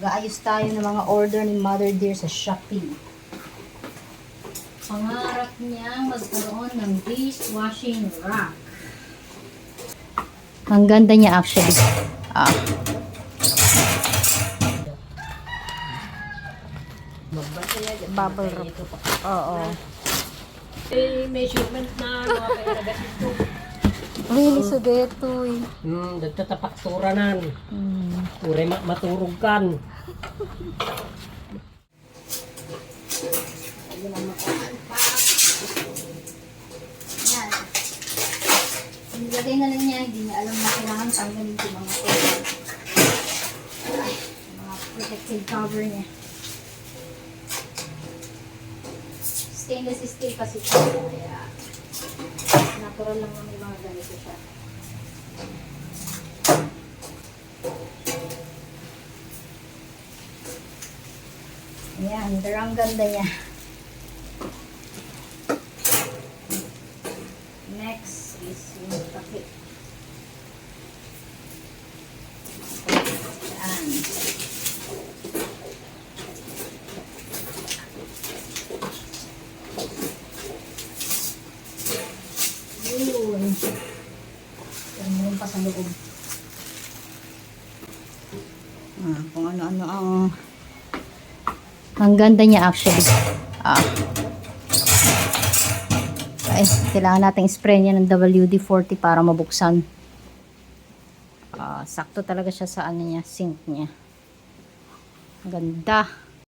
Ayos tayo ng mga order ni Mother Dear sa Shopee. Pangarap niya magkaroon ng dishwashing rack. Ang ganda niya actually. Ah. Bubble wrap. Oo. Eh, measurement na mga ito. Really, so deto eh. Hmm, nagtatapaktura nan. Hmm. Ure ma maturog kan. Yan. Nilagay na lang niya, hindi niya alam na kailangan tanggalin yung mga cover. Ay, mga protective cover niya. Stainless steel kasi siya. Kaya natural lang naman mga ganito siya. Ayan, pero ang ganda niya. Next is yung takip. Yun. Yan meron pa sa loob. Ah, kung ano-ano ang ang ganda niya actually. Ah. Ay, kailangan nating spray niya ng WD-40 para mabuksan. Ah, sakto talaga siya sa ano niya, sink niya. Ganda.